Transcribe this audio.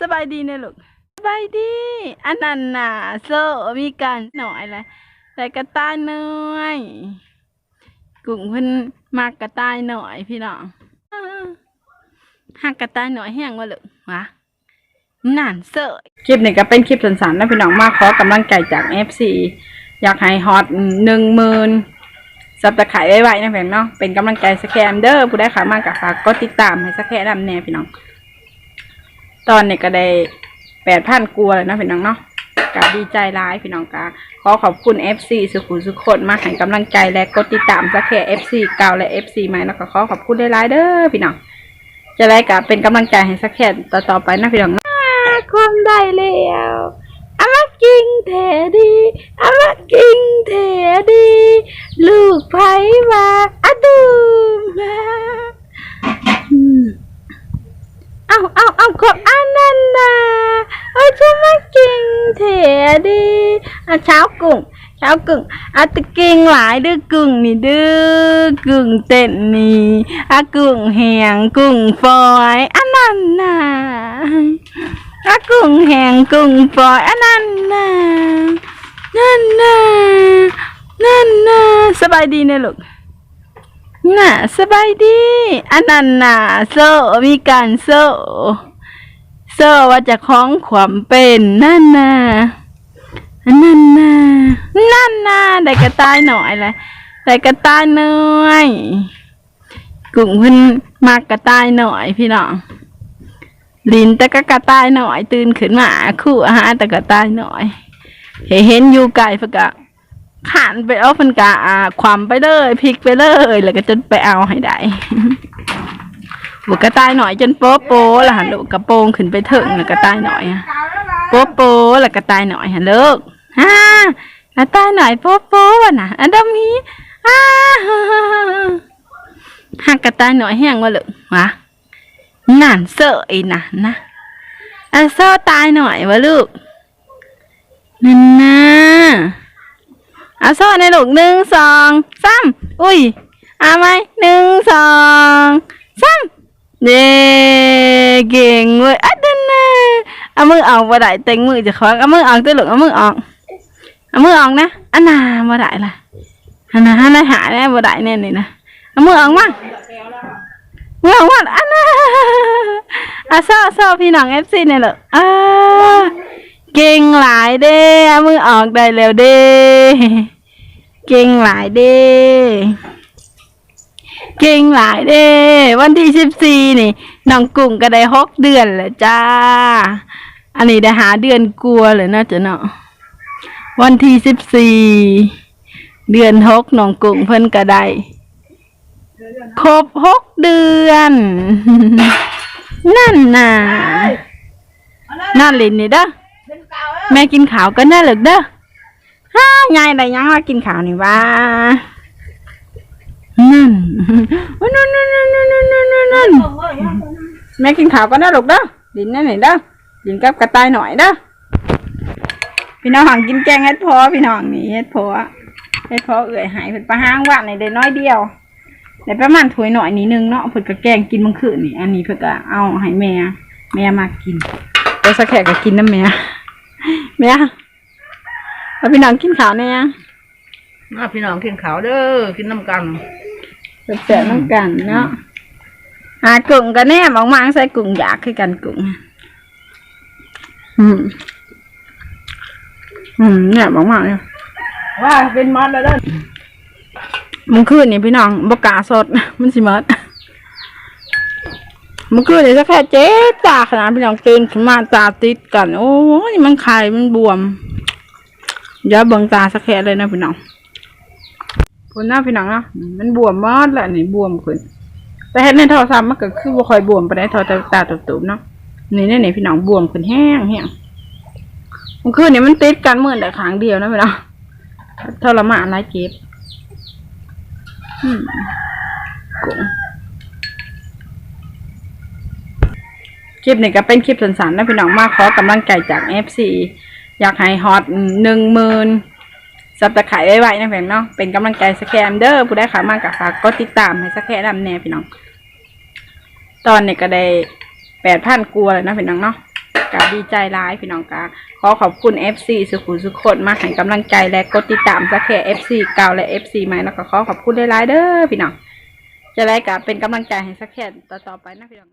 สบายดีนะลูกสบายดี อันนั้นน่ะโซมีการหน่อยละแต่กระต่ายน้อยกุ้งเพิ่นมากกระต่ายหน่อยพี่น้องหักกระต่ายหน่อยแห้งว่าลูกวะนั่นเซอคลิปนี้ก็เป็นคลิปสั้นๆนะพี่น้องมาขอกำลังใจจาก FC อยากให้ฮอตหนึ่งหมื่นสับตะไคร้ไว้ๆนะเพื่อนเนาะเป็นกำลังใจสแคมเดอร์ผู้ได้ขามากกับฝากกดติดตามให้สแคมดำแน่พี่น้อง ตอนนี้ก็ได้แปดพันกลัวเลยนะพี่น้องเนาะก็ดีใจร้ายพี่น้องกาขอขอบคุณ FC สุขุสุขคนมาให้กำลังใจและกดติดตามสักแค่ FC เก่าและ FC ใหม่แล้วก็ขอขอบคุณหลายเด้อพี่น้องจะได้กับเป็นกำลังใจให้สักแค่ต่อๆไปนะพี่น้องความได้แล้วอามากิงเถดีอา Ông ông ông có ăn ăn à Ôi chú mắc kinh thẻ đi. À, Cháu cũng cháu cường à tự kinh lại đưa cường nì đưa, cường tiện nì. À cường hèn cường phòi. Ăn ăn à à cường hèn cường phòi. Ăn ăn à nên à nên à sao bài đi nè lục น่ะสบายดีนะลูกน่ะสบายดีอันนั้นน่ะโซมีการโซโซว่าจะคล้องขวามเป็นนั่นน่ะอันนั่นน่ะนั่นน่ะได้กระต่ายหน่อยแหละได้กระต่ายน้อยกุ้งเพิ่นมากกระต่ายหน่อยพี่น้องลินต่ก็กระต่ายหน่อย ตื่นขึ้นมาคู่อาหารต่กระต่ายหน่อยเห็นเห็นอยู่ไกลพะกะ ขานไปเอาฟันกาอาความไปเลยพลิกไปเลย แล้วก็จนไปเอาให้ได้บุกกระต่ายหน่อยจนโป๊ะโป๊ะล้วหันลูกกระโปรงขึ้นไปถึงแล้วกระต่ายหน่อยอะโป๊ะโป๊ะแล้วกระต่ายหน่อยหันลูกฮ่ากระต่ายหน่อยโป๊ะโป๊ะวะนะอันดามีอ้าหักกระต่ายหน่อยแห้งวะลูกวะนั่นเสยนะนะอันเสตายหน่อยวะลูกนั่นนะ อาโซ่ในลูกหนึ่งสองสามอุ้ยอาไหมหนึ่งสองสามเย้เก่งเว้ยอัดเดนนะเอามือออกบ่ได้เต็งมือจะควักเอามือออกตัวลูกเอามือออกเอามือออกนะอันน่ะบ่ได้ล่ะอันน่ะอันน่ะหาแน่บ่ได้แน่เลยนะเอามือออกมามือออกมาอันน่ะอะโซ่โซพี่น้องเอฟซีเนี่ยลูกอ่า เก่งหลายเด้เอามือออกได้แล้วเด้เก่งหลายเด้เก่งหลายเด้วันที่สิบสี่นี่น้องกุ้งก็ได้หกเดือนแล้วจ้า อันนี้ได้หาเดือนกลัวเลยนะจ๊ะเนาะวันที่สิบสี่เดือนหกน้องกุ้งเพิ่นก็ได้ครบหกเดือน นั่นน่ะนั่นลินนี่เด้อ แม่กินขาวก็น่าเหลือเด้อฮ่ายายได้ยังว่ากินขาวนี่ว่านั่นนั่นนั่นนั่นนั่นนั่นนั่นแม่กินขาวก็น่าหลกเด้อดินนั่นไหนเด้อดินกับกระต่ายหน่อยเด้อพี่น้องหังกินแกงเฮ็ดพอพี่น้องนี่เฮ็ดพอเฮ็ดพอเอื่อยหายเป็นปลาห้างว่าในเดน้อยเดียวแต่ประมาณถ้วยหน่อยนิดนึงเนาะเพิ่นก็แกงกินบางคืนนี่ อันนี้เพิ่นก็เอาให้แม่แม่มากินแต่สักแขกก็กินนะแม่ แม่แล้วพี่น้องกินข้าวเนี่ยมาพี่น้องกินข้าวเด้อกินน้ำกันแสบๆน้ำกันเนาะหากุ้งกันแน่มองมาใส่กุ้งอยากคือกันกุ้งอืมอืมเนี่ยมองมาเนี่ยว่าเป็นมัดแล้วเด้อมันคืนนี่พี่น้องบกล้าสด มันสิหมด มันคืนนี่สักแค่เจ๊ตาขนาดพี่น้องตื่นขึ้นมาตาติดกัน โอ้ยมันไข่มันบวมอย่าเบิ่งตาสักแค่เลยนะพี่น้องคนหน้าพี่น้องเนาะมันบวมมอดแหละนี่บวมขึ้น แต่เห็นในโทรศัพท์มันก็คือบ่คอยบวมไปได้ทรตาตาตุ่มๆเนาะนี่นี่นี่พี่น้องบวมขึ้นแห้งแห้งมันคืนนี่ยมันติดกันเหมือนแต่ครั้งเดียวนะพี่น้องทรมานหลายเจ็บอืมกุ้ง คลิปนี้ก็เป็นคลิปสั้นๆนะพี่น้องมาขอกำลังใจจาก FC อยากให้ฮอตหนึ่งหมื่นสับตะไคร้ไว้ๆนะพื่อนเนาะเป็นกำลังใจสแคมเดอร์ผู้ได้ข่าวมากกับฝากกดติดตามให้สแคมดำแน่พี่น้อง ตอนนี้ก็ได้แปดพันกลัวเลยนะพี่น้องเนาะกาดีใจร้ายพี่น้องกาขอขอบคุณ FC สุขุมสุขคนมาให้กำลังใจและกดติดตามสักแค่ FC เก่าและ FC ใหม่แล้วก็ขอขอบคุณหลายเด้อพี่น้องจะได้กับเป็นกำลังใจให้สักแค่ต่อๆไปนะพี่น้อง